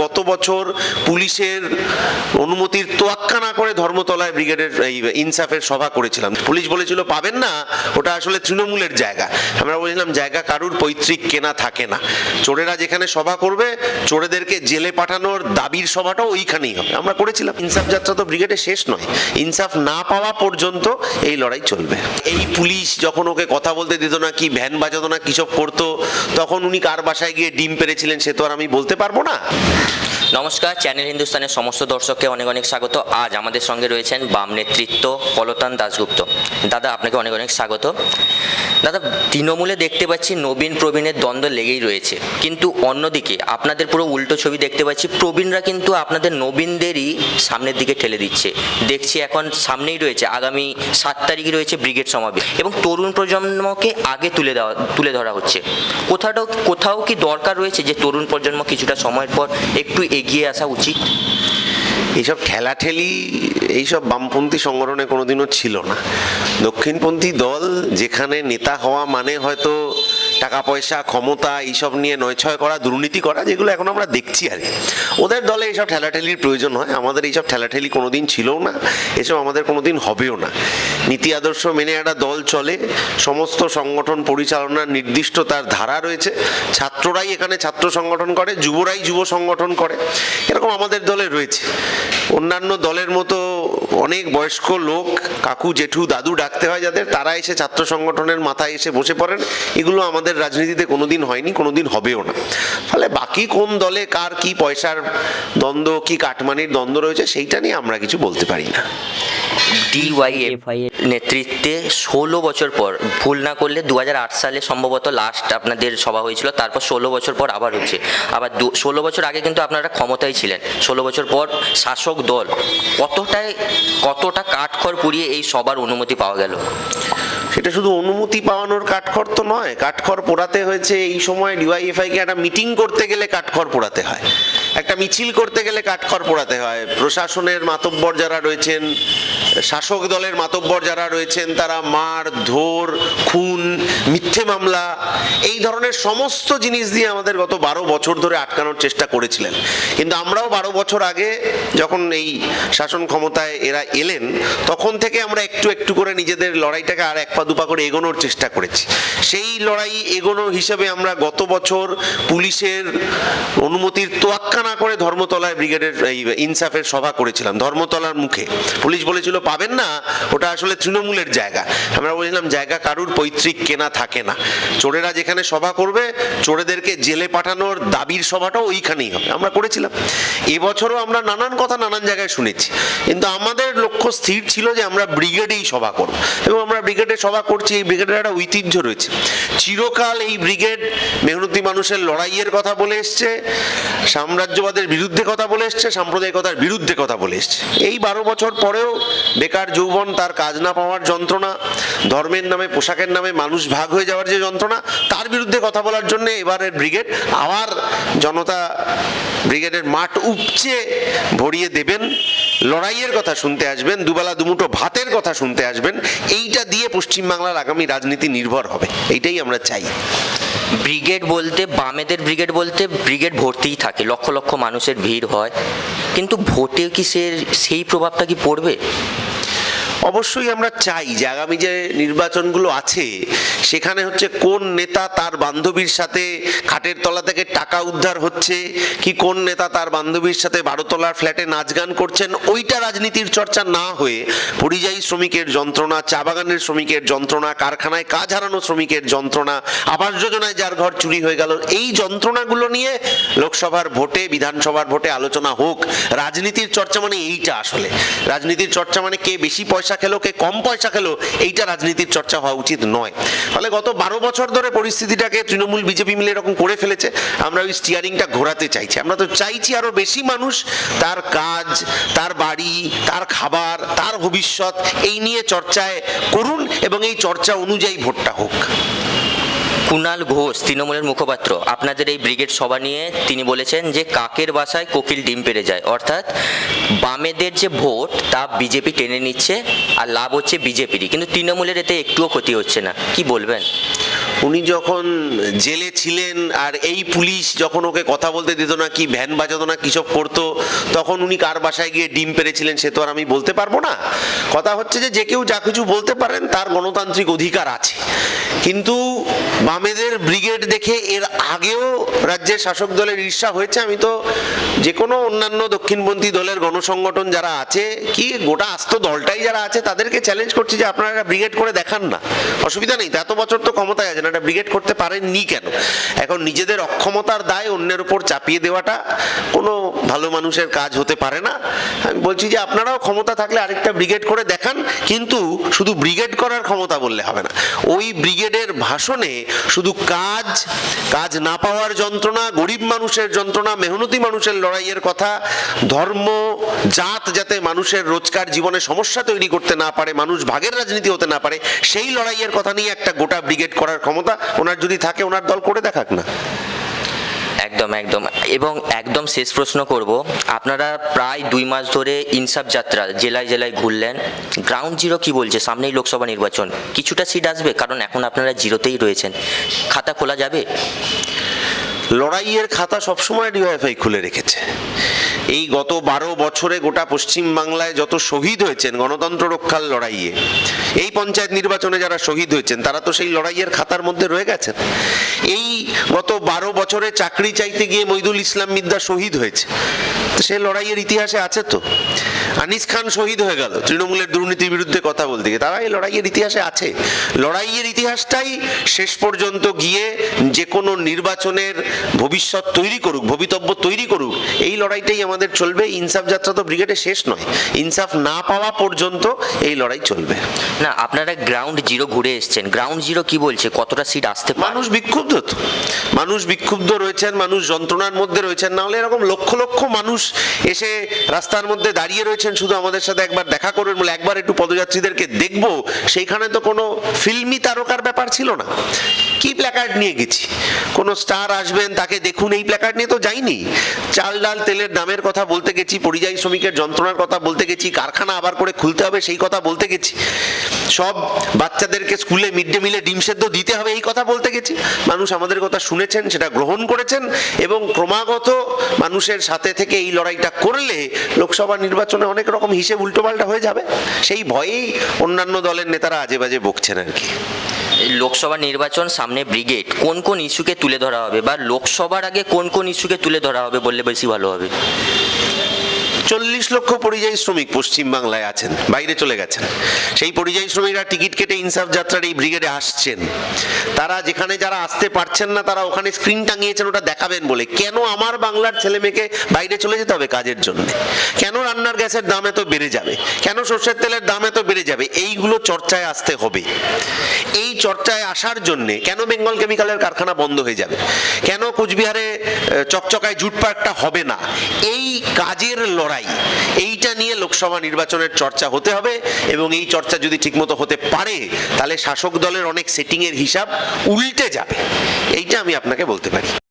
গত বছর পুলিশের অনুমতির তোয়াক্কা না করে ধর্মতলায় ব্রিগেডের এই ইনসাফের সভা করেছিলাম। পুলিশ বলেছিল, পাবেন না, ওটা আসলে তৃণমূলের জায়গা। আমরা বলেছিলাম, জায়গা কারুর পৈতৃক কেনা থাকে না। চোরেরা যেখানে সভা করবে, চোরেদেরকে জেলে পাঠানোর দাবির সভাটাও ওইখানেই হবে। আমরা করেছিলাম। ইনসাফ যাত্রা তো ব্রিগেডে শেষ নয়। ইনসাফ না পাওয়া পর্যন্ত এই লড়াই চলবে। এই পুলিশ যখন ওকে কথা বলতে দিত না, কি ভ্যান বাজাতো না কিসব করতো, তখন উনি কার বাসায় গিয়ে ডিম পেরেছিলেন, সে তো আর আমি বলতে পারব না। নমস্কার, চ্যানেল হিন্দুস্তানের সমস্ত দর্শককে অনেক অনেক স্বাগত। আজ আমাদের সঙ্গে রয়েছেন বাম নেতৃত্ব পলতান দাশগুপ্ত। দাদা, আপনাকে অনেক অনেক স্বাগত। দাদা, তৃণমূলে দেখতে পাচ্ছি নবীন প্রবীণের দ্বন্দ্ব লেগেই রয়েছে। কিন্তু অন্যদিকে আপনাদের পুরো উল্টো ছবি দেখতে পাচ্ছি, প্রবীণরা কিন্তু আপনাদের নবীনদেরই সামনের দিকে ঠেলে দিচ্ছে। দেখছি এখন সামনেই রয়েছে, আগামী সাত তারিখে রয়েছে ব্রিগেড সমাবেশ এবং তরুণ প্রজন্মকে আগে তুলে দেওয়া, তুলে ধরা হচ্ছে। কোথাও কোথাও কি দরকার রয়েছে যে তরুণ প্রজন্ম কিছুটা সময়ের পর একটু এগিয়ে আসা উচিত? এইসব খেলাঠেলি, এইসব বামপন্থী সংগঠনে কোনোদিনও ছিল না। দক্ষিণপন্থী দল যেখানে নেতা হওয়া মানে হয়তো টাকা পয়সা ক্ষমতা, এইসব নিয়ে নয়ছয় করা, দুর্নীতি করা, যেগুলো এখন আমরা দেখছি আর ওদের দলে এইসব ঠেলাঠেলির প্রয়োজন হয়। আমাদের এইসব ঠেলাঠেলি কোনোদিন ছিলও না, এসব আমাদের কোনোদিন হবেও না। নীতি আদর্শ মেনে একটা দল চলে, সমস্ত সংগঠন পরিচালনার নির্দিষ্ট তার ধারা রয়েছে। ছাত্ররাই এখানে ছাত্র সংগঠন করে, যুবরাই যুব সংগঠন করে। এরকম আমাদের দলে রয়েছে। অন্যান্য দলের মতো অনেক বয়স্ক লোক, কাকু, জেঠু, দাদু ডাকতে হয় যাদের, তারা এসে ছাত্র সংগঠনের মাথায় এসে বসে পড়েন। এগুলো আমাদের রাজনীতিতে কোনোদিন হয়নি, কোনোদিন হবেও না। ফলে বাকি কোন দলে কার কি পয়সার দ্বন্দ্ব, কি কাটমানির দ্বন্দ্ব রয়েছে, সেইটা নিয়ে আমরা কিছু বলতে পারি না। ডিওয়াইএফ নেতৃত্বে ষোলো বছর পর, ভুল না করলে দু হাজার আট সালে সম্ভবত লাস্ট আপনাদের সভা হয়েছিল, তারপর ষোলো বছর পর আবার হচ্ছে। আবার দু- ষোলো বছর আগে কিন্তু আপনারা ক্ষমতায় ছিলেন। ষোলো বছর পর শাসক দল কতটাই কতটা কাঠখড় পুড়িয়ে এই সবার অনুমতি পাওয়া গেল? সেটা শুধু অনুমতি পাওয়ানোর কাঠখড় তো নয়, কাঠখড় পোড়াতে হয়েছে এই সময় ডিওয়াইএফআই কে একটা মিটিং করতে গেলে কাঠখড় পোড়াতে হয়। একটা মিছিল করতে গেলে কাঠখড় পোড়াতে হয়। প্রশাসনের মাতব্বর যারা রয়েছেন, শাসক দলের মাতব্বর যারা রয়েছেন, তারা মার, ধর, খুন, মিথ্যে মামলা, এই ধরনের সমস্ত জিনিস দিয়ে আমাদের গত বারো বছর ধরে আটকানোর চেষ্টা করেছিলেন। কিন্তু আমরাও বারো বছর আগে যখন এই শাসন ক্ষমতায় এরা এলেন, তখন থেকে আমরা একটু একটু করে নিজেদের লড়াইটাকে আর এক পা দুপা করে এগোনোর চেষ্টা করেছি। সেই লড়াই এগোনো হিসেবে আমরা গত বছর পুলিশের অনুমতির তোয়াক্কা না করে ধর্মতলায় ব্রিগেডের ইনসাফের সভা করেছিলাম, ধর্মতলার মুখে। পুলিশ বলেছিল, পাবেন না, ওটা আসলে তৃণমূলের জায়গা। আমরা বলেছিলাম, জায়গা কারুর পৈতৃক কেনা থাকে না। চোরেরা যেখানে সভা করবে, চোরেদেরকে জেলে পাঠানোর দাবির সভাটাও ওইখানেই হবে। আমরা করেছিলাম। এবছরও আমরা নানান কথা নানান জায়গায় শুনেছি। কিন্তু আমাদের লক্ষ্য স্থির ছিল যে আমরা ব্রিগেডেই সভা করব। এবং আমরা ব্রিগেডে সভা করছি, এই ব্রিগেডের একটা ঐতিহ্য রয়েছে। চিরকাল এই ব্রিগেড মেহনতি মানুষের লড়াইয়ের কথা বলে এসছে, সাম্রাজ্যবাদের বিরুদ্ধে কথা বলে এসছে, সাম্প্রদায়িকতার বিরুদ্ধে কথা বলে এসছে। এই বারো বছর পরেও বেকার যৌবন তার কাজ না পাওয়ার যন্ত্রণা, ধর্মের নামে, পোশাকের নামে মানুষ ভাগ হয়ে যাওয়ার যে যন্ত্রণা, তার বিরুদ্ধে কথা বলার জন্য এবারের ব্রিগেড আবার জনতা ব্রিগেডের মাঠ উপচে ভরিয়ে দেবেন, লড়াইয়ের কথা শুনতে আসবেন, দুবেলা দুমুটো ভাতের কথা শুনতে আসবেন, এইটা দিয়ে পশ্চিমবাংলার আগামী রাজনীতি নির্ভর হবে, এইটাই আমরা চাই। ব্রিগেড বলতে, বামেদের ব্রিগেড বলতে, ব্রিগেড ভর্তিই থাকে, লক্ষ লক্ষ মানুষের ভিড় হয়, কিন্তু ভোটে কি সে সেই প্রভাবটা কি পড়বে? অবশ্যই আমরা চাই যে আগামী যে নির্বাচনগুলো আছে, সেখানে হচ্ছে কোন নেতা তার বান্ধবীর সাথে খাটের তলা থেকে টাকা উদ্ধার হচ্ছে, কি কোন নেতা তার বান্ধবীর সাথে বারোতলার ফ্ল্যাটে নাচ গান করছেন, ওইটা রাজনীতির চর্চা না হয়ে পরিযায়ী শ্রমিকের যন্ত্রণা, চা বাগানের শ্রমিকের যন্ত্রণা, কারখানায় কাজ হারানো শ্রমিকের যন্ত্রণা, আবাস যোজনায় যার ঘর চুরি হয়ে গেল, এই যন্ত্রণাগুলো নিয়ে লোকসভার ভোটে, বিধানসভার ভোটে আলোচনা হোক। রাজনীতির চর্চা মানে এইটা আসলে। রাজনীতির চর্চা মানে কে বেশি পয়সা খেলো, কে কম পয়সা খেলো, এইটা রাজনীতির চর্চা হওয়া উচিত নয়। ফলে গত বারো বছর ধরে পরিস্থিতিটাকে তৃণমূল, বিজেপি মিলে এরকম করে ফেলেছে, আমরা ওই স্টিয়ারিংটা ঘোরাতে চাইছি। আমরা তো চাইছি আরও বেশি মানুষ তার কাজ, তার বাড়ি, তার খাবার, তার ভবিষ্যৎ, এই নিয়ে চর্চায় করুন এবং এই চর্চা অনুযায়ী ভোটটা হোক। কুণাল ঘোষ তৃণমূলের মুখপাত্র। আপনাদের এই ব্রিগেড সভা নিয়ে তিনি বলেছেন যে কাকের বাসায় কোকিল ডিম পেড়ে যায়। অর্থাৎ বামেদের যে ভোট, তা বিজেপি টেনে নিচ্ছে আর লাভ হচ্ছে বিজেপিরই। কিন্তু তৃণমূলের এতে একটুও ক্ষতি হচ্ছে না। কি বলবেন? উনি যখন জেলে ছিলেন আর এই পুলিশ যখন ওকে কথা বলতে দিত না, কি ভ্যান বাজাতো না কিসব করতো, তখন উনি কার বাসায় গিয়ে ডিম পেরেছিলেন সে তো আর আমি বলতে পারব না। কথা হচ্ছে যে যে কেউ যা কিছু বলতে পারেন, তার গণতান্ত্রিক অধিকার আছে। কিন্তু বামেদের ব্রিগেড দেখে এর আগেও রাজ্যের শাসক দলের ঈর্ষা হয়েছে। আমি তো যে কোনো অন্যান্য দক্ষিণপন্থী দলের গণসংগঠন যারা আছে, কি গোটা আস্ত দলটাই যারা আছে, তাদেরকে চ্যালেঞ্জ করছি যে আপনারা ব্রিগেড করে দেখান না। অসুবিধা নেই, এত বছর তো ক্ষমতায় আছেন, একটা ব্রিগেড করতে পারেননি কেন? এখন নিজেদের অক্ষমতার দায় অন্যের উপর চাপিয়ে দেওয়াটা কোনো ভালো মানুষের কাজ হতে পারে না। আমি বলছি যে আপনারাও ক্ষমতা থাকলে আরেকটা ব্রিগেড করে দেখান, কিন্তু শুধু ব্রিগেড করার ক্ষমতা বললে হবে না। ওই ব্রিগেডের ভাষণে শুধু কাজ কাজ না পাওয়ার যন্ত্রণা, গরিব মানুষের যন্ত্রণা, মেহনতি মানুষের লড়াইয়ের কথা, ধর্ম, জাত যাতে মানুষের রোজকার জীবনে সমস্যা তৈরি করতে না পারে, মানুষ ভাগের রাজনীতি হতে না পারে, সেই লড়াইয়ের কথা নিয়ে একটা গোটা ব্রিগেড করার ক্ষমতা ওনার যদি থাকে, ওনার দল করে দেখাক না। একদম একদম। এবং একদম শেষ প্রশ্ন করব। আপনারা প্রায় দুই মাস ধরে ইনসাফ যাত্রা, জেলায় জেলায় ঘুরলেন। গ্রাউন্ড জিরো কি বলছে? সামনেই লোকসভা নির্বাচন। কিছুটা সিট আসবে, কারণ এখন আপনারা জিরোতেই রয়েছেন। খাতা খোলা যাবে? লড়াইয়ের খাতা সবসময় ডিওয়াইফাই খুলে রেখেছে। এই গত বারো বছরে গোটা পশ্চিমবাংলায় যত শহীদ হয়েছেন, গণতন্ত্র রক্ষার লড়াইয়ে এই পঞ্চায়েত নির্বাচনে যারা শহীদ হয়েছেন, তারা তো সেই লড়াইয়ের খাতার মধ্যে রয়ে গেছেন। এই গত বারো বছরে চাকরি চাইতে গিয়ে মইদুল ইসলাম মিদ্যা শহীদ হয়েছে সে লড়াইয়ের ইতিহাসে আছে তো? আনিস খান শহীদ হয়ে গেল তৃণমূলের দুর্নীতির বিরুদ্ধে কথা বলতে গিয়ে। তারা এই লড়াইয়ের ইতিহাসে আছে। লড়াইয়ের ইতিহাসটাই শেষ পর্যন্ত গিয়ে যে কোনো নির্বাচনের ভবিষ্যৎ তৈরি করুক ভবিতব্য তৈরি করুক এই লড়াইটাই আমাদের চলবে। ইনসাফ যাত্রা তো ব্রিগেডে শেষ নয়। ইনসাফ না পাওয়া পর্যন্ত এই লড়াই চলবে। না আপনারা গ্রাউন্ড জিরো ঘুরে এসছেন। গ্রাউন্ড জিরো কি বলছে? কতটা সিট আসতে মানুষ বিক্ষুব্ধ তো। মানুষ বিক্ষুব্ধ রয়েছেন মানুষ যন্ত্রণার মধ্যে রয়েছেন। না হলে এরকম লক্ষ লক্ষ মানুষ এসে রাস্তার মধ্যে দাঁড়িয়ে রয়েছেন শুধু আমাদের সাথে একবার দেখা করবেন বলে একবার একটু পদযাত্রীদেরকে দেখব। সেইখানে তো কোনো ফিল্মি তারকার ব্যাপার ছিল না। কি প্ল্যাকার্ড নিয়ে গেছি? কোনো স্টার আসবেন, তাকে দেখুন। এই প্ল্যাকার্ড নিয়ে তো যাইনি। চাল, ডাল, তেলের দামের কথা বলতে গেছি, পরিযায়ী শ্রমিকের যন্ত্রণার কথা বলতে গেছি, কারখানা আবার করে খুলতে হবে সেই কথা বলতে গেছি। সব বাচ্চাদেরকে স্কুলে মিড ডে মিলে ডিম সেদ্ধ দিতে হবে এই কথা বলতে গেছি। মানুষ আমাদের কথা শুনেছেন, সেটা গ্রহণ করেছেন এবং ক্রমাগত মানুষের সাথে থেকে এই লড়াইটা করলে লোকসভা নির্বাচনে অনেক রকম হিসেব উল্টোপাল্টা হয়ে যাবে। সেই ভয়েই অন্যান্য দলের নেতারা আজে বাজে বকছেন আর কি। এই লোকসভা নির্বাচন সামনে ব্রিগেড কোন কোন ইস্যুকে তুলে ধরা হবে বা লোকসভার আগে কোন কোন ইস্যুকে তুলে ধরা হবে বললে বেশি ভালো হবে? চল্লিশ লক্ষ পরিযায়ী শ্রমিক পশ্চিম বাংলায় আছেন, বাইরে চলে গেছেন। সেই পরিযায়ী শ্রমিকরা টিকিট কেটে ইনসাফ যাত্রার এই ব্রিগেডে আসছেন। তারা যেখানে যারা আসতে পারছেন না, তারা ওখানে স্ক্রিন টাঙিয়েছেন, ওটা দেখাবেন বলে। কেন আমার বাংলার ছেলে মেয়েকে বাইরে চলে যেতে হবে কাজের জন্য? কেন রান্নার গ্যাসের দাম এত বেড়ে যাবে? কেন সর্ষের তেলের দাম এত বেড়ে যাবে? এইগুলো চর্চায় আসতে হবে। এই চর্চায় আসার জন্য কেন বেঙ্গল কেমিক্যালের কারখানা বন্ধ হয়ে যাবে? কেন কোচবিহারে চকচকায় জুট পার্কটা হবে না? এই কাজের লড়াই এইটা নিয়ে লোকসভা নির্বাচনের চর্চা হতে হবে এবং এই চর্চা যদি ঠিকমতো হতে পারে, তাহলে শাসক দলের অনেক সেটিংয়ের হিসাব উল্টে যাবে। এইটা আমি আপনাকে বলতে পারি।